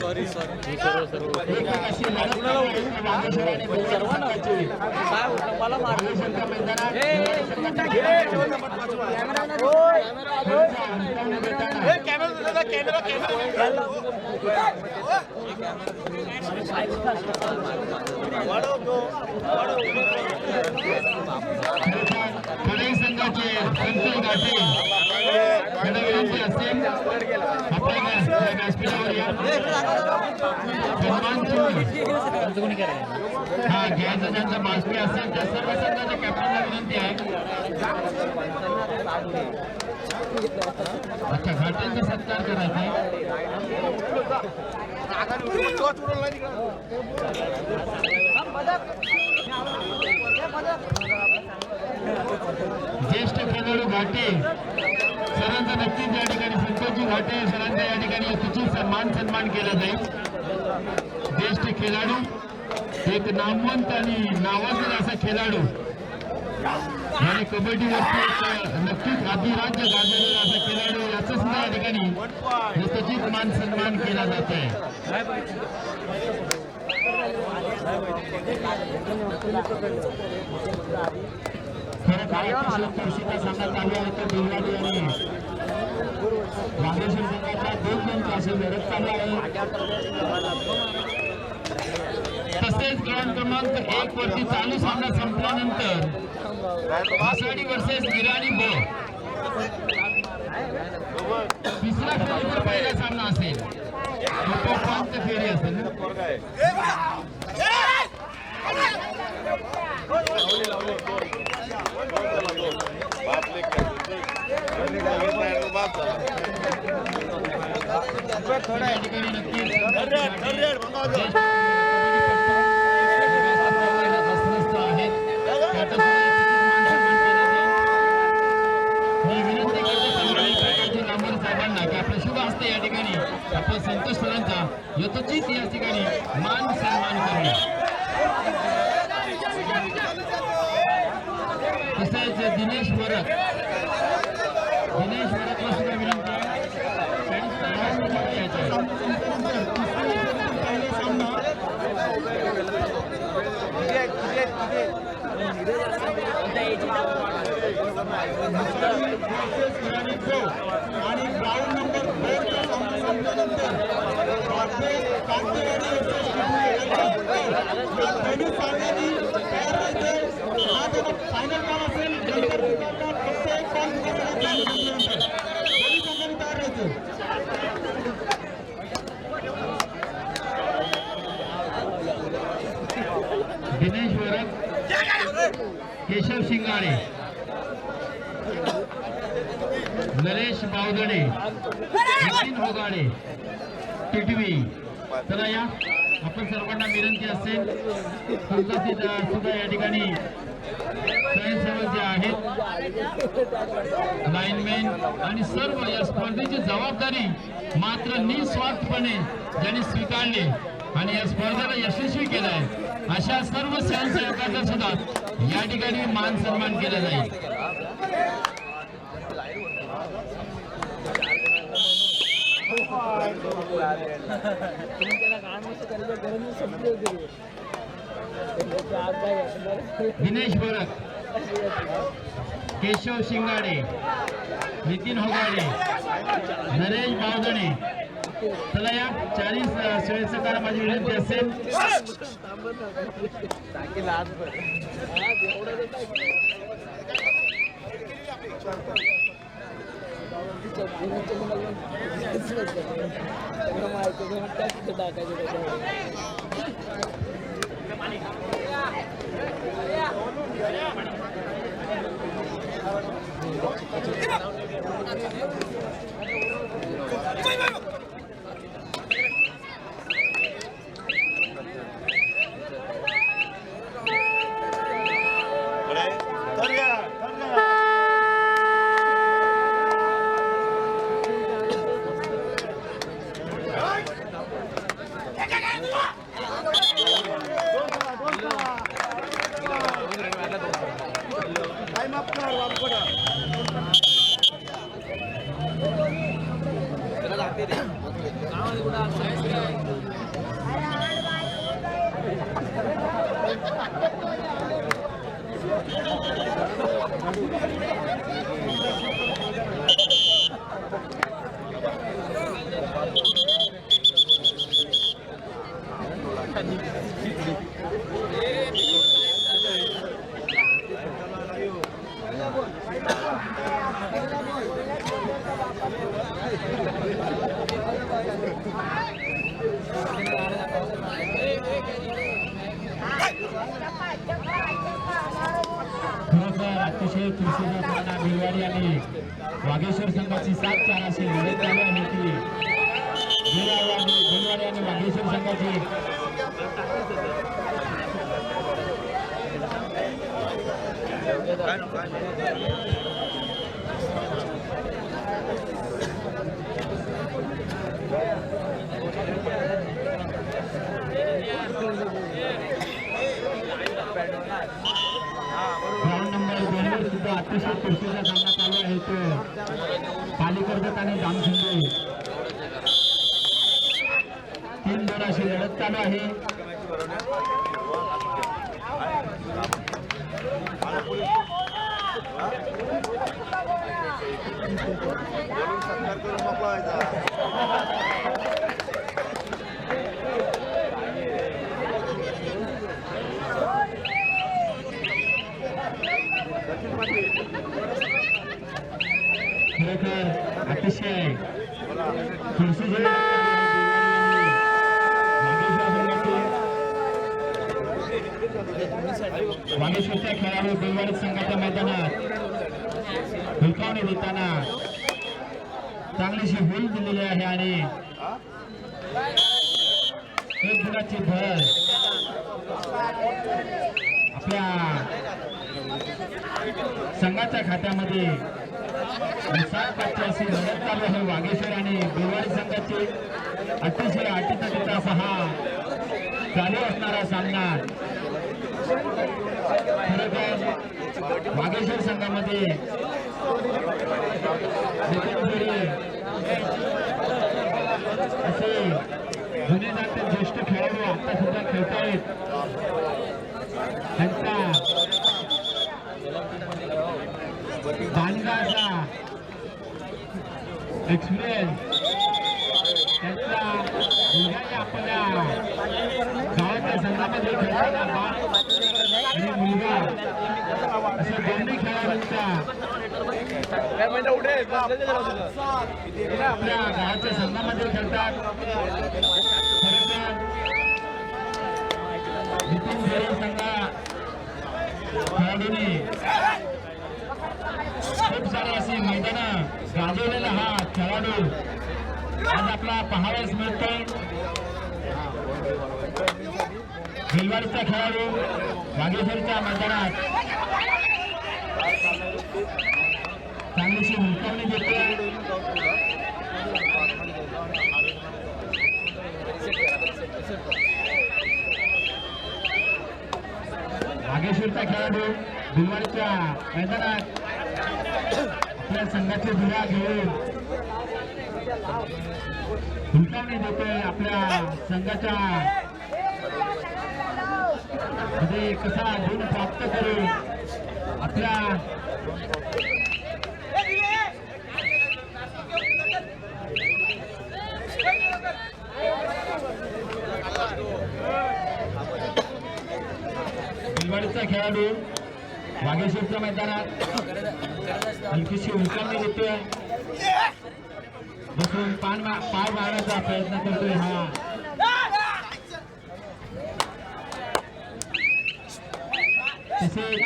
Sorry sorry मला ठाणे संघाचे संतोष घाटे आपल्या व्यासपीठावर या हा घ्यायचा ज्यांचा बासमी असेल त्या सर्व संघाच्या कॅप्टनला विनंती आहे अच्छा घाटांचा सत्कार करायचा ज्येष्ठ खेळाडू घाटे. सरांचा नक्कीच या ठिकाणी संतोषजी घाटे. सरांचा या ठिकाणी यथोचित सन्मान सन्मान केला जाईल? ज्येष्ठ खेळाडू एक नामवंत आणि नावाजलेला असा खेळाडू. आणि कबड्डीवरती नक्कीच अभिराज्य गाजलेला असा खेळाडू. याचा सुद्धा या ठिकाणी यथोचित मान सन्मान केला जात आहे. खरं काय सामना चालू आहे आणि संघाच्या दोन दोन अशी लढत चालू आहे. तसेच क्रमांक क्रमांक एक वरती चालू सामना संपल्यानंतर आषाढी वर्सेस गिराणी ब. तिसरा फेरीचा पहिला सामना असेल. उपांत्य फेरी असेल ना? या ठिकाणी नक्कीच ज्येष्ठ अस्वस्थ आहेत. त्याचा सुद्धा यथोचित मान सन्मान केला जाईल. मी विनंती करतो संभाजी प्रकारचे लांबर साहेबांना की आपल्या शुभ हस्ते या ठिकाणी आपण संतोष सरांचा यथोचित या ठिकाणी मान सन्मान करूया तसेच दिनेश वरक दिनेश वरकला सुद्धा विनंती. आणि ग्राउंड नंबर फायनल बॉल असेल फक्त एक तयार राहायचं दिनेश वरद केशव शिंगाडे. गणेश बावदडे नितीन होगाडे टिटवी चला या. आपण सर्वांना विनंती असेल सुद्धा या ठिकाणी स्वयंसेवक जे आहेत लाईनमॅन आणि सर्व या स्पर्धेची जबाबदारी मात्र निस्वार्थपणे ज्यांनी स्वीकारली आणि या स्पर्धेला यशस्वी केलंय अशा सर्व स्वयंसेवकांचा सुद्धा या ठिकाणी मान सन्मान केला जाईल. दिनेश भरत केशव शिंगाडे नितीन होगाडे नरेश बावदणे चला या चाळीस स्वयंसकार माझी विनंती असेल. आज Vai, vai, vai! अतिशय भिवारी आणि वागेश्वर संघाची सात चार अशी लढत चालू आहे ती भिवारी आणि वागेश्वर संघाची. अतिशय चुरशीचा सामना चालू आहे तो पालिकर्जत आणि जामखिंडे तीन दोन अशी लढत चालू आहे. खरोखर करून मोकळा व्हायचा चालू आहे. वागेश्वरच्या खेळाडू बेलवाडी संघाच्या मैदानात हुलकावणी देताना चांगलीशी हुल दिलेली आहे आणि एक गुणाची भर आपल्या संघाच्या खात्यामध्ये सात अशी लढत चालू आहे वागेश्वर आणि बेलवाडी संघाची अतिशय अटीतटीचा असा हा चालू असणारा सामना वागेश्वर संघामध्ये असे जुने जाते ज्येष्ठ खेळाडू आता सुद्धा खेळतायत त्यांचा दांडगा असा एक्सपिरियन्स त्यांचा मुलगाही आपल्या गावाच्या संघामध्ये खेळायला आणि मुलगा. असं दोन्ही खेळाडूंचा. आपल्या गावाच्या संघामध्ये खेळतात. नितीन खेळ संघा खेळाडूंनी. खूप सारे असे मैदानं. गाजवलेला हा खेळाडू. आज आपला पाहावयास मिळतोय. भिलवाडीचा खेळाडू बागेश्वरच्या मैदानात. चांगलीशी हुलकावणी देतोय. बागेश्वरचा खेळाडू भिलवाडीच्या मैदानात. आपल्या संघाचे धुरा घेऊन हुलकावणी देतोय आपल्या संघाच्या. मध्ये कसा गुण प्राप्त करून आपल्या भिलवाडीचा खेळाडू वागेश्वरच्या मैदानात हलकीशी हुलकावणी देतोय बसून पान पाय मारण्याचा प्रयत्न करतोय हा. तसेच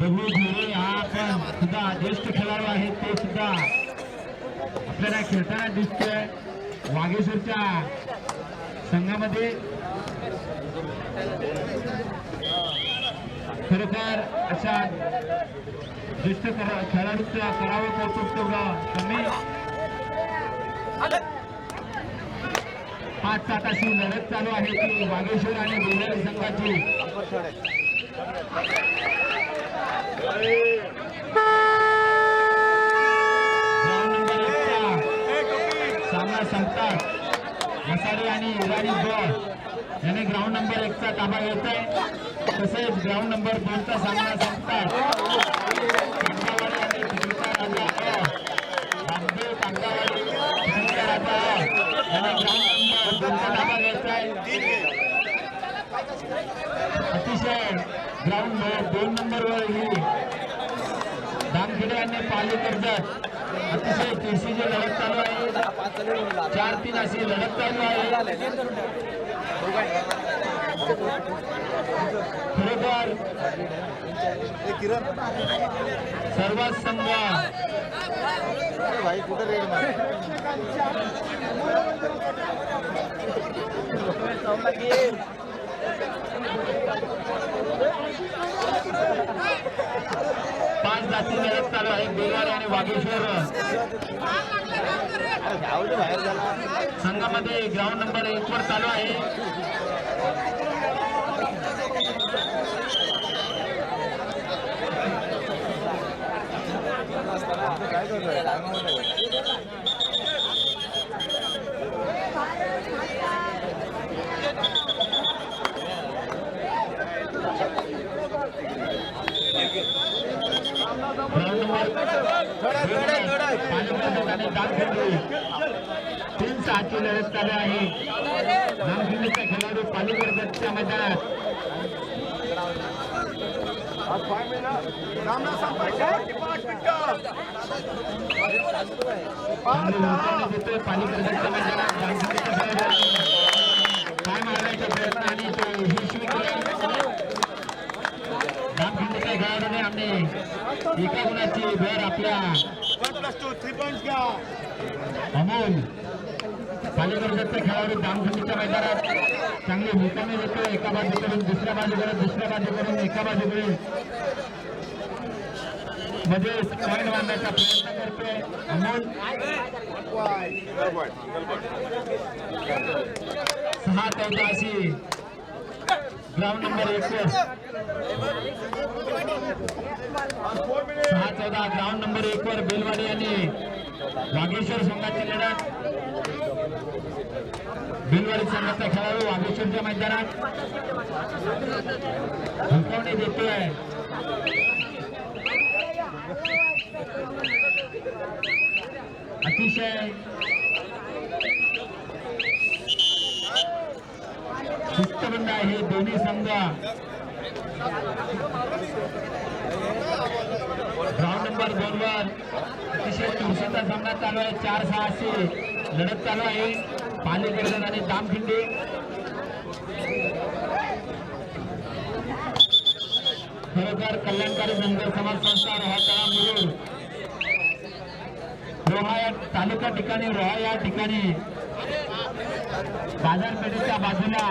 बबलू झोरे हा ज्येष्ठ खेळाडू आहेत, ते सुद्धा आपल्याला खेळताना दिसतोय. वागेश्वरच्या संघामध्ये खरोखर अशा ज्येष्ठ करा- करावं कौतुक तेवढं कमी पाच सात अशी लढत चालू आहे की वागेश्वर आणि बेलारी संघाची. सामना संपतात मसाडी आणि इराणी बॉल याने ग्राउंड नंबर एकचा ताबा घेत आहे तसेच ग्राउंड नंबर दोनचा सामना संपतात अतिशय ग्राउंड दोन नंबरवर ही दामखेडे आणि पाली कर्जत. अतिशय तुळशीची लढत चालू आहे. चार तीन अशी लढत चालू आहे खरोखर सर्वात संघ भाई कुठे रेड पाच जाती लढत चालू आहे. बेलार आणि वागेश्वर बाहेर संघामध्ये ग्राउंड नंबर एक वर चालू आहे काय करतोय ग्राउंड नंबर पालिकेत आणि दामखिंडी तीन सहाची लढत चालू आहे दामखिंडीचा खेळाडू पालिकेच्या मैदानात चांगली उंचावणी देतोय पालिकेच्या मैदानात दामखिंडीचा खेळाडू काय मारण्याचा प्रयत्न आणि तो यशस्वी केला दामखिंडीच्या खेळाडूने आम्ही एका गुणाची भर आपल्या अमोल। पालिकडचा खेळाडू दामखंडीच्या मैदानात चांगली मुकामी देतो एका बाजूकडून दुसऱ्या बाजूकडून दुसऱ्या बाजूकडून एका बाजूकडून. मध्ये पॉईंट बांधण्याचा प्रयत्न करतोय अमोल. सहा चौदा अशी ग्राउंड नंबर एकवीस सहा चौदा ग्राउंड नंबर एक वर बेलवाडी आणि वागेश्वर संघाची लढत. बिलवाडी संघाचा खेळाडू वागेश्वरच्या मैदानात. हुलकावणी देतोय. अतिशय. शिस्तबंद आहे दोन्ही संघ. ग्राउंड नंबर दोन वर अतिशय चुरशीचा सामना चालू आहे. चार सहाशे. लढत चालू आहे. पालेकर्जन आणि दामखिंडी खरोखर कल्याणकारी धनगर समाज संस्था रोहातळा मुरुड रोहा या तालुका ठिकाणी रोहा या ठिकाणी बाजारपेठेच्या बाजूला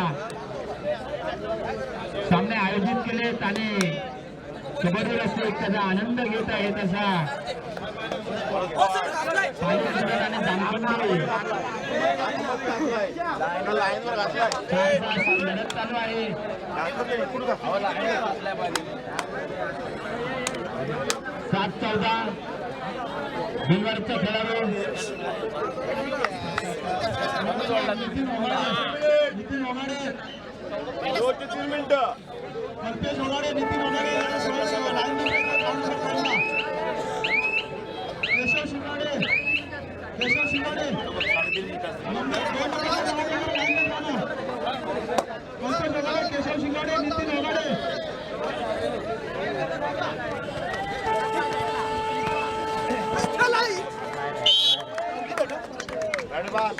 सामने आयोजित केलेत आणि कबड्डी रस्ते त्याचा आनंद घेता लढत चालू आहे सात चौदा. बिलवाडचा खेळाडू. नितीन ओघाडे नितीन ओघाडे तीन मिनिटं. कल्पेश ओघाडे नितीन ओघाडे यांना स्वयंसेवा लाईन नंबर लावू शकतो का? केशव शिंगाडे केशव शिंगाडे नंबर दोन नंबर लाईन लाईन जाणं. कल्पेश ओघाडे केशव शिंगाडे नितीन ओघाडे रणबाल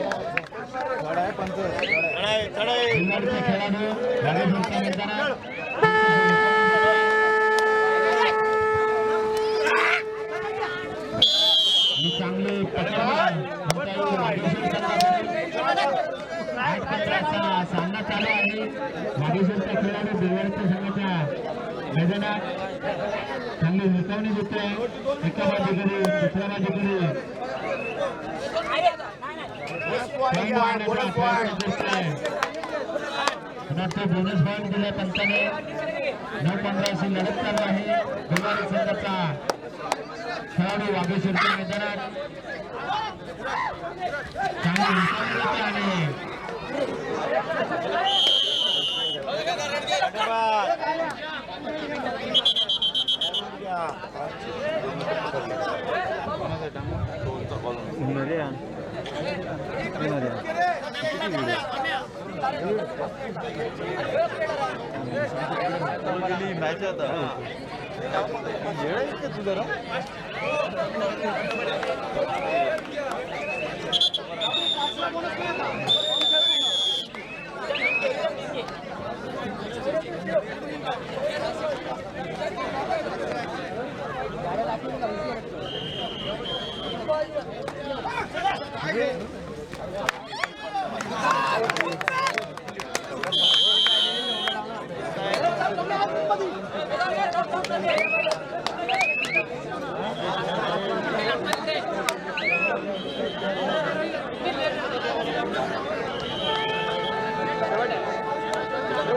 आहे पंच चढाई चढाई बिलवाडचे खेळाडू राजेश्वरच्या मैदानात आणि चांगले पकड म्हणता येईल वागेश्वर संघासाठी आठ पंधराचा सामना आहे वागेश्वरचा खेळाडू बिलवाडच्या संघाच्या मैदानात चांगली हुलकावणी देतोय एका बाजूकडे दुसऱ्या बाजूकडे. बोनस पॉईंट दिला पंचाने नऊ पंधराशे लढत चालू आहे. गुरुवारी संघाचा खेळाडू वागेश्वरच्या मैदानात. चांगली हुलकावणी देतोय आणि ಮ್ಯಾಚ್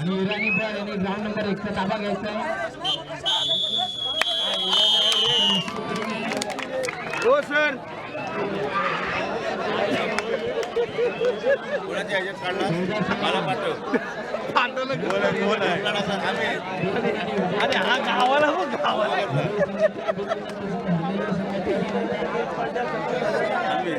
आणि इराणी बॉल यांनी ग्राउंड नंबर एक चा ताबा घ्यायचा. हो सर. कोणाच्या ह्याच्यात काढला मला पाठव कोण आहे कोण आहे अरे हा गावाला आम्ही